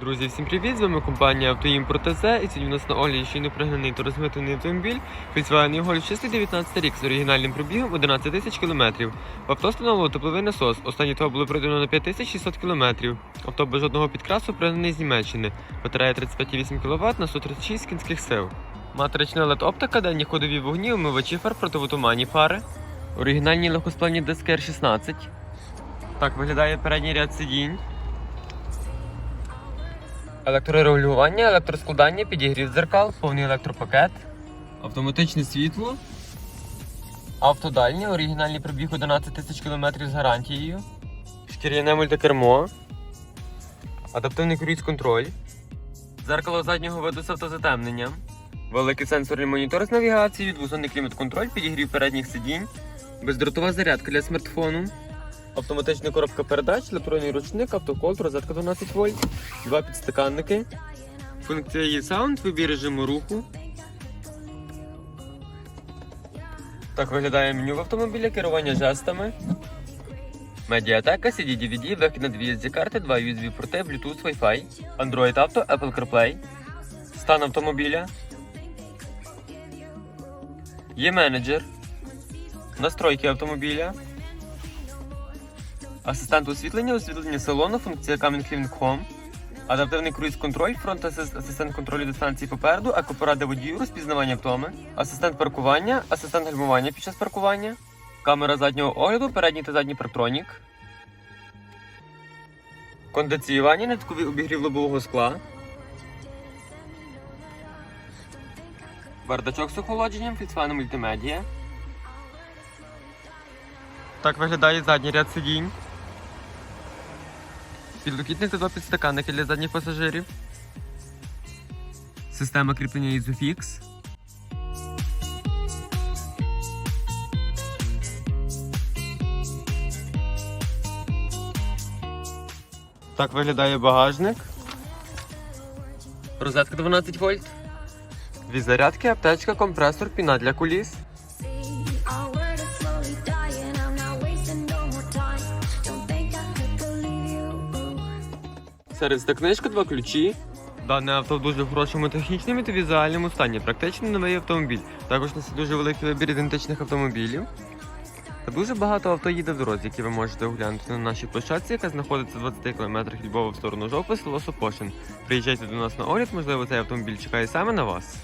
Друзі, всім привіт! З вами компанія «Автоімпорт ТЗ» і сьогодні у нас на огляді ще не пригнаний та розмитаний автомобіль Volkswagen Golf 6 19 рік з оригінальним пробігом 11 тисяч кілометрів. В авто встановлено тепловий насос. Останні того було пройдено на 5600 кілометрів. Авто без жодного підкрасу пригнаний з Німеччини. Батарея 35,8 кВт на 136 кінських сил. Матрична LED оптика, денні ходові вогні, умивачі фар, противотуманні фари. Оригінальні легкосплавні диски R16. Так виглядає передній ряд сидінь. Електрорегулювання, електроскладання, підігрів дзеркал, повний електропакет, автоматичне світло, автодальні, оригінальний пробіг 11 тисяч кілометрів з гарантією, шкіряне мультикермо, адаптивний круїз-контроль, дзеркало заднього виду з автозатемненням, великий сенсорний монітор з навігацією, двозонний клімат-контроль, підігрів передніх сидінь, бездротова зарядка для смартфону. Автоматична коробка передач, електронний ручник, автоколд, розетка 12 вольт, два підстаканники, функція є саунд, вибір режиму руху. Так виглядає меню в автомобілі, керування жестами. Медіатека, CD DVD, вихід на дві SD карти, два USB порти, Bluetooth, Wi-Fi, Android Auto, Apple CarPlay, стан автомобіля. Є менеджер, настройки автомобіля. Асистент освітлення, освітлення салону, функція Coming Home, адаптивний круїз-контроль, фронт асист- асистент контролю дистанції попереду, екопоради водію, розпізнавання втоми, асистент паркування, асистент гальмування під час паркування, камера заднього огляду, передній та задній партронік, кондиціювання, нитковий обігрів лобового скла, бардачок з охолодженням, Volkswagen мультимедіа. Так виглядає задній ряд сидінь. Підлокітник та два підстаканники для задніх пасажирів. Система кріплення Isofix. Так виглядає багажник. Розетка 12 вольт. Дві зарядки, аптечка, компресор, піна для куліс. Сервісна книжка, два ключі. Дане авто в дуже хорошому технічному та візуальному стані. Практично новий автомобіль. Також нас дуже великий вибір ідентичних автомобілів. Та дуже багато авто їде в дорозі, які ви можете оглянути на нашій площадці, яка знаходиться 20 км від Львова в сторону Жовпи, село Сопошин. Приїжджайте до нас на огляд, можливо, цей автомобіль чекає саме на вас.